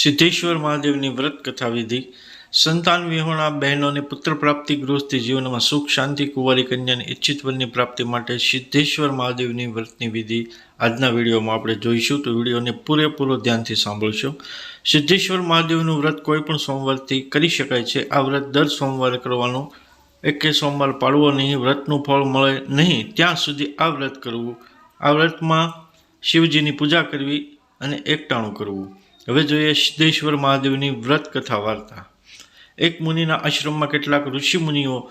સિદ્ધેશ્વર મહાદેવની વ્રત કથા વિધિ, સંતાન વિહોણા બહેનોને પુત્ર પ્રાપ્તિ ગૃહસ્થી જીવનમાં સુખ, શાંતિ, કુંવારી કન્યાને ઈચ્છિત વનની પ્રાપ્તિ માટે સિદ્ધેશ્વર મહાદેવની વ્રતની વિધિ આજના વિડીયોમાં આપણે જોઈશું. તો વિડીયોને પૂરેપૂરો ધ્યાનથી સાંભળશો. સિદ્ધેશ્વર મહાદેવનું વ્રત કોઈ પણ સોમવારથી કરી શકાય છે. આ વ્રત દર સોમવારે કરવાનું. એકે સોમવાર પાળવો નહીં, વ્રતનું ફળ મળે નહીં, ત્યાં સુધી આ વ્રત કરવું. આ વ્રતમાં શિવજીની પૂજા કરવી અને એકટાણું કરવું. હવે જોઈએ સિદ્ધેશ્વર મહાદેવની વ્રત કથા વાર્તા. એક મુનિના આશ્રમમાં કેટલાક ઋષિ મુનિઓ,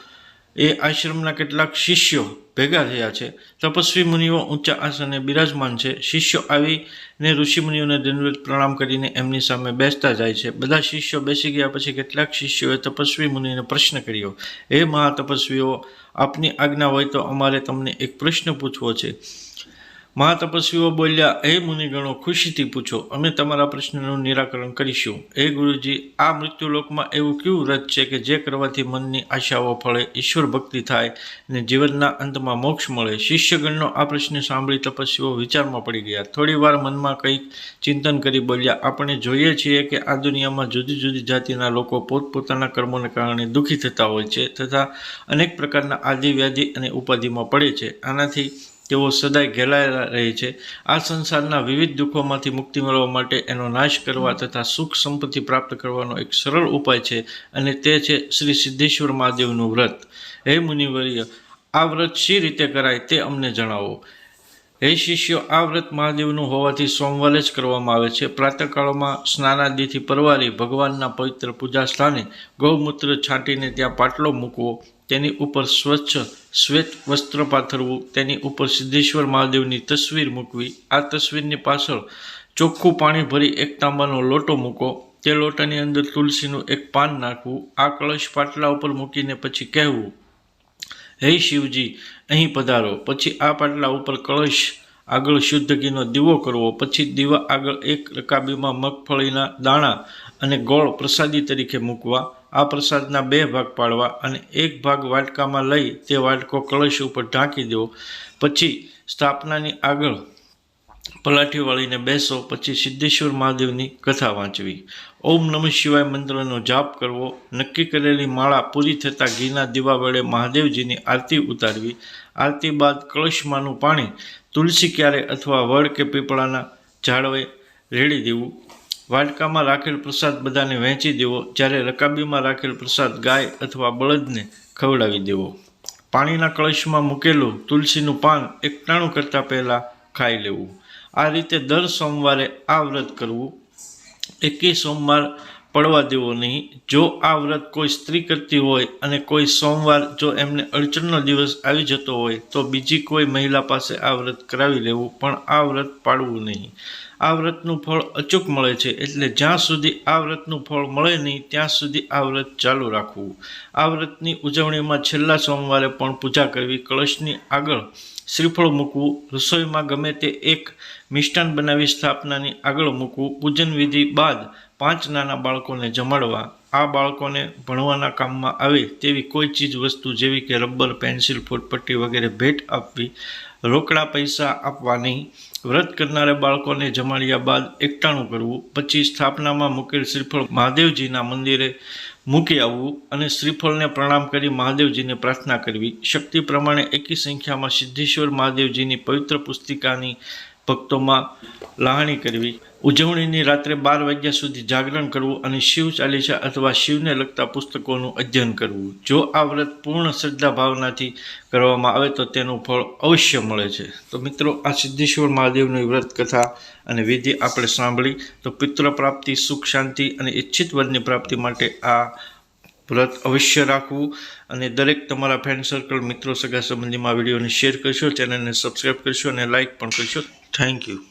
એ આશ્રમના કેટલાક શિષ્યો ભેગા થયા છે. તપસ્વી મુનિઓ ઊંચા આસને બિરાજમાન છે. શિષ્યો આવીને ઋષિ મુનિઓને દંડવત પ્રણામ કરીને એમની સામે બેસતા જાય છે. બધા શિષ્યો બેસી ગયા પછી કેટલાક શિષ્યોએ તપસ્વી મુનિને પ્રશ્ન કર્યો, હે મહાતપસ્વીઓ, આપની આજ્ઞા હોય તો અમારે તમને એક પ્રશ્ન પૂછવો છે. મહાતપસ્વીઓ બોલ્યા, હે મુનિગણો, ખુશીથી પૂછો, અમે તમારા પ્રશ્નનું નિરાકરણ કરીશું. હે ગુરુજી, આ મૃત્યુલોકમાં એવું કયું વ્રત છે કે જે કરવાથી મનની આશાઓ ફળે, ઈશ્વર ભક્તિ થાય અને જીવનના અંતમાં મોક્ષ મળે? શિષ્યગણનો આ પ્રશ્ન સાંભળી તપસ્વીઓ વિચારમાં પડી ગયા. થોડીવાર મનમાં કંઈક ચિંતન કરી બોલ્યા, આપણે જોઈએ છીએ કે આ દુનિયામાં જુદી જુદી જાતિના લોકો પોતપોતાના કર્મોને કારણે દુઃખી થતા હોય છે તથા અનેક પ્રકારના આદિવ્યાધિ અને ઉપાધિમાં પડે છે. આનાથી તેઓ સદાય ઘેલાયેલા રહે છે. આ સંસારના વિવિધ દુઃખોમાંથી મુક્તિ મેળવવા માટે એનો નાશ કરવા તથા સુખ સંપત્તિ પ્રાપ્ત કરવાનો એક સરળ ઉપાય છે અને તે છે શ્રી સિદ્ધેશ્વર મહાદેવનું વ્રત. હે મુનિવર્ય, આ વ્રત શી રીતે કરાય તે અમને જણાવો. હે શિષ્યો, આ વ્રત મહાદેવનું હોવાથી સોમવારે જ કરવામાં આવે છે. પ્રાતકાળમાં સ્નાનાદિથી પરવારી ભગવાનના પવિત્ર પૂજા સ્થાને ગૌમૂત્ર છાંટીને ત્યાં પાટલો મૂકવો. તેની ઉપર સ્વચ્છ શ્વેત વસ્ત્ર પાથરવું, તેની ઉપર સિદ્ધેશ્વર મહાદેવની તસવીર મૂકવી, આ તસવીરની પાછળ ચોખ્ખું પાણી ભરી એક તાંબાનો લોટો મૂકો, તે લોટાની અંદર તુલસીનું એક પાન નાખવું, આ કળશ પાટલા ઉપર મૂકીને પછી કહેવું, હે શિવજી, અહીં પધારો. પછી આ પાટલા ઉપર કળશ આગળ શુદ્ધ ઘીનો દીવો કરવો, પછી દીવા આગળ એક રકાબીમાં મગફળીના દાણા અને ગોળ પ્રસાદી તરીકે મૂકવા આ પ્રસાદના બે ભાગ પાડવા અને એક ભાગ વાટકામાં લઈ તે વાટકો કળશ ઉપર ઢાંકી દેવો. પછી સ્થાપનાની આગળ પલાઠી વાળીને બેસો, પછી સિદ્ધેશ્વર મહાદેવની કથા વાંચવી. ઓમ નમઃ શિવાય મંત્રનો જાપ કરવો. નક્કી કરેલી માળા પૂરી થતાં ઘીના દીવા વડે મહાદેવજીની આરતી ઉતારવી. આરતી બાદ કળશમાંનું પાણી તુલસી ક્યારે અથવા વડ કે પીપળાના ઝાડવે રેડી દેવું. વાટકામાં રાખેલ પ્રસાદ બધાને વહેંચી દેવો. જ્યારે રકાબીમાં રાખેલ પ્રસાદ ગાય અથવા બળદને ખવડાવી દેવો. પાણીના કળશમાં મૂકેલું તુલસીનું પાન એકટાણું કરતાં પહેલાં ખાઈ લેવું. આ રીતે દર સોમવારે આ વ્રત કરવું. એકે સોમવાર પડવા દેવો નહીં. જો આ વ્રત કોઈ સ્ત્રી કરતી હોય અને કોઈ સોમવાર જો એમને અડચણનો દિવસ આવી જતો હોય, તો બીજી કોઈ મહિલા પાસે આ વ્રત કરાવી લેવું, પણ આ વ્રત પાડવું નહીં. આ વ્રતનું ફળ અચૂક મળે છે, એટલે જ્યાં સુધી આ વ્રતનું ફળ મળે નહીં, ત્યાં સુધી આ વ્રત ચાલુ રાખવું. આ વ્રતની ઉજવણીમાં છેલ્લા સોમવારે પણ પૂજા કરવી, કળશની આગળ શ્રીફળ મૂકવું, રસોઈમાં ગમે તે એક મિષ્ટાન બનાવી સ્થાપનાની આગળ મૂકવું, પૂજન વિધિ બાદ પાંચ નાના બાળકોને જમાડવા, આ બાળકોને ભણવાના કામમાં આવે તેવી કોઈ ચીજ વસ્તુ જેવી કે રબર, પેન્સિલ, ફૂટપટ્ટી વગેરે ભેટ આપવી, રોકડા પૈસા આપવા નહીં. વ્રત કરનારા બાળકોને જમાડ્યા બાદ એકટાણું કરવું, પછી સ્થાપનામાં મૂકેલ શ્રીફળ મહાદેવજીના મંદિરે મૂકી આવવું અને શ્રીફળને પ્રણામ કરી મહાદેવજીને પ્રાર્થના કરવી. શક્તિ પ્રમાણે એકી સંખ્યામાં સિદ્ધેશ્વર મહાદેવજીની પવિત્ર પુસ્તિકાની ભક્તોમાં લાહણી કરવી, ઉજવણીની રાત્રે બાર વાગ્યા સુધી જાગરણ કરવું અને શિવ ચાલીસા અથવા શિવને લગતા પુસ્તકોનું અધ્યયન કરવું. જો આ વ્રત પૂર્ણ શ્રદ્ધા ભાવનાથી કરવામાં આવે તો તેનું ફળ અવશ્ય મળે છે. તો મિત્રો, આ સિદ્ધેશ્વર મહાદેવની વ્રત કથા અને વિધિ આપણે સાંભળી. તો પિત્ર પ્રાપ્તિ, સુખ શાંતિ અને ઈચ્છિત વરની પ્રાપ્તિ માટે આ વ્રત અવશ્ય રાખવું. અને દરેક તમારા ફ્રેન્ડ સર્કલ મિત્રો, સગા સંબંધીમાં વિડીયોને શેર કરશો ચેનલને સબસ્ક્રાઈબ કરશો અને લાઇક પણ કરશો. Thank you.